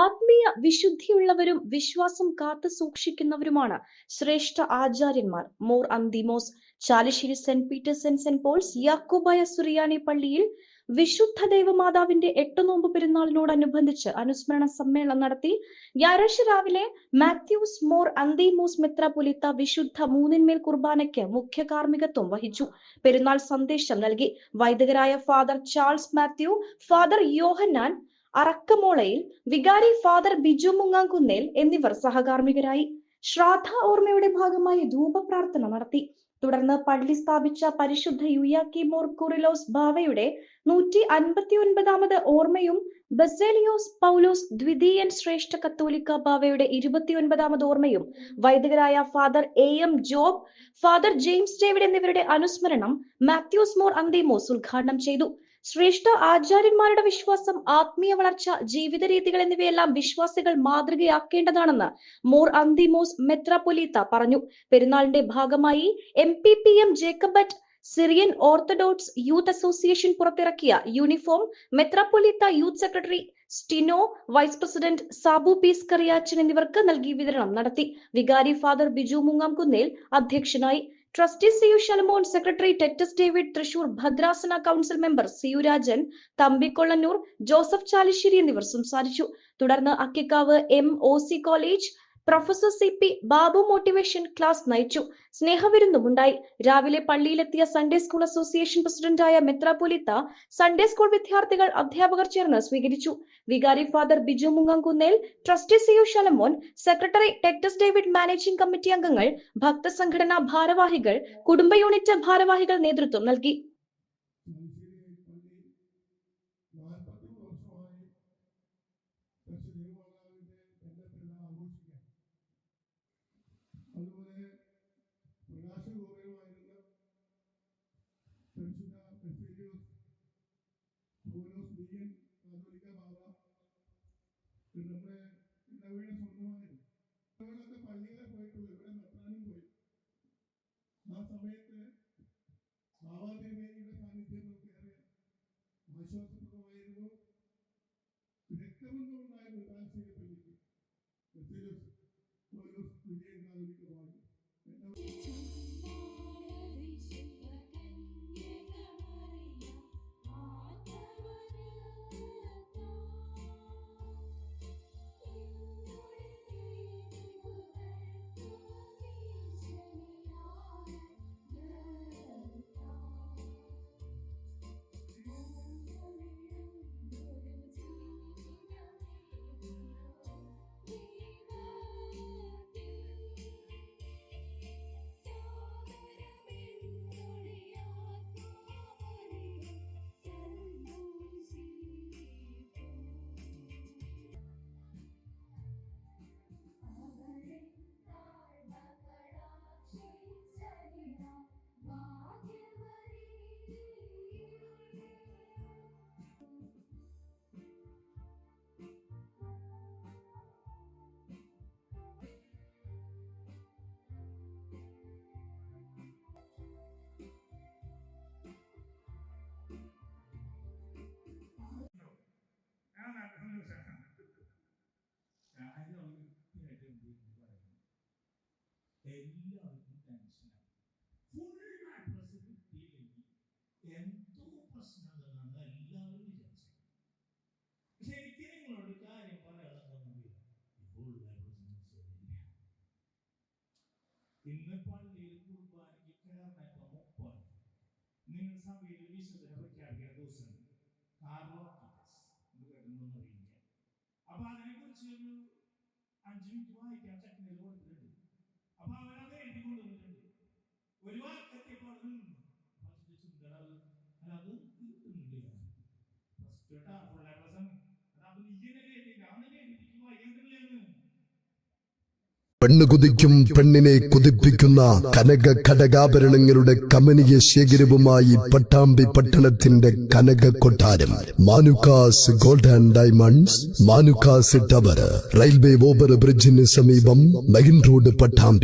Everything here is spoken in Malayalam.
ആത്മീയ വിശുദ്ധിയുള്ളവരും വിശ്വാസം കാത്തു സൂക്ഷിക്കുന്നവരുമാണ് ശ്രേഷ്ഠ ആചാര്യന്മാർ. More Anthimos Chalissery Saint Peter's and Saint Paul's Yakobaya സുറിയാനി പള്ളിയിൽ വിശുദ്ധ ദേവമാതാവിന്റെ എട്ട് നോമ്പ് പെരുന്നാളിനോടനുബന്ധിച്ച് അനുസ്മരണ സമ്മേളനം നടത്തി. ഞായറാഴ്ച രാവിലെ മാത്യൂസ് മോർ അന്തിമോസ് മെത്രാപൊലിത്ത വിശുദ്ധ മൂന്നിന്മേൽ കുർബാനയ്ക്ക് മുഖ്യ കാർമ്മികത്വം വഹിച്ചു. പെരുന്നാൾ സന്ദേശം നൽകി. വൈദികരായ Father Charles Mathew Father Yohannan അറക്കമോളയിൽ വികാരി ഫാദർ ബിജു മുങ്ങാങ്കുന്നേൽ എന്നിവർ സഹകാർമികരായി ശ്രാദ്ധ ഓർമ്മയുടെ ഭാഗമായി ധൂപപ്രാർത്ഥന നടത്തി. തുടർന്ന് പള്ളി സ്ഥാപിച്ച പരിശുദ്ധ യുയാക്കി മോർ കുറിലോസ് ബാവയുടെ നൂറ്റി അൻപത്തി ഒൻപതാമത് ഓർമ്മയും ബസേലിയോസ് പൗലോസ് ദ്വിതീയൻ ശ്രേഷ്ഠ കത്തോലിക്ക ബാവയുടെ ഇരുപത്തിയൊൻപതാമത് ഓർമ്മയും വൈദികരായ Father A M Job Father James David എന്നിവരുടെ അനുസ്മരണം മാത്യൂസ് മോർ അന്തേമോസ് ഉദ്ഘാടനം ചെയ്തു. ശ്രേഷ്ഠ ആചാര്യന്മാരുടെ വിശ്വാസം ആത്മീയ വളർച്ച ജീവിത രീതികൾ എന്നിവയെല്ലാം വിശ്വാസികൾ മാതൃകയാക്കേണ്ടതാണെന്ന് മോർ അന്തിമോസ് മെത്രാപൊലീത്ത പറഞ്ഞു. പെരുന്നാളിന്റെ ഭാഗമായി M P P M Jacobite Syrian Orthodox Youth Association പുറത്തിറക്കിയ uniform മെത്രാപൊലീത്ത youth secretary Stino vice president Sabu piece Kariyachan എന്നിവർക്ക് നൽകി വിതരണം നടത്തി. വികാരി ഫാദർ ബിജു മുങ്ങാംകുന്നേൽ അധ്യക്ഷനായി trustee C U Shalamon secretary Titus David Thrissur ഭദ്രാസന council member C U Rajan Thampikollannur Joseph Chalissery എന്നിവർ സംസാരിച്ചു. തുടർന്ന് Akkikkavu M O C college professor C P Babu motivation class നയിച്ചു. സ്നേഹവിരുന്നുമുണ്ടായി. രാവിലെ പള്ളിയിലെത്തിയ സൺഡേ സ്കൂൾ അസോസിയേഷൻ പ്രസിഡന്റായ മെത്രാപൊലിത്ത സൺഡേ സ്കൂൾ വിദ്യാർത്ഥികൾ അധ്യാപകർ ചേർന്ന് സ്വീകരിച്ചു. വികാരി father Biju Mungankunnel trustee C U Shalamon secretary ടെക്ടസ് David managing committee അംഗങ്ങൾ ഭക്തസംഘടനാ ഭാരവാഹികൾ കുടുംബ യൂണിറ്റ് ഭാരവാഹികൾ നേതൃത്വം നൽകി. രക്തബന്ധമുണ്ടായിരുന്നു താൽശ്ശേരി പള്ളിക്ക്. ബസേലിയോസ് എല്ലാവർക്കും ടെൻഷനാണ് ഫുൾ അഡ്രസ് കിട്ടിയില്ലെങ്കിൽ എന്തോ പ്രശ്നങ്ങളാണ് എല്ലാവരും വിചാരിച്ചത്. പക്ഷെ എനിക്ക് നിങ്ങളോട് കാര്യം പറയാനുള്ളതെന്നറിയാം ഫുൾ മാട്രസ് ശരിയില്ല ഇന്ന് പള്ളിയിൽ കുർബാനയ്ക്ക് കയറിനൊക്കെ മുപ്പാണ് നിങ്ങൾ സഭയിൽ വിശുദ്ധനെ പ്രഖ്യാപിക്കുന്ന ദിവസം കാർലോ ഇത് കേട്ടിട്ടുണ്ടോന്ന് അറിയില്ല. അപ്പൊ അതിനെ കുറിച്ച് ഒരു അഞ്ചു മിനിറ്റ് വായിക്കാൻ ചെക്കനിൽ കൊടുത്തിട്ടുണ്ട്. അപ്പൊ അവനത് എഴുതി വന്നിട്ടുണ്ട് ഒരു വാക്കെത്തിയപ്പോൾ അല്ല അത് കിട്ടുന്നില്ല ഫസ്റ്റ് കേട്ടാ ഫുൾ പ്രസം അത് നീ തന്നെ എഴുതിയില്ല അവനെ പെണ്ണ് കുതിക്കും പെണ്ണിനെ കുതിപ്പിക്കുന്ന കനക ഘടകാഭരണങ്ങളുടെ കമനീയ ശേഖരവുമായി പട്ടാമ്പി പട്ടണത്തിന്റെ കനക കൊട്ടാരം. Manukkas gold and diamonds Manukkas tower. Railway over ബ്രിഡ്ജിന് സമീപം മെയിൻ റോഡ് പട്ടാമ്പി.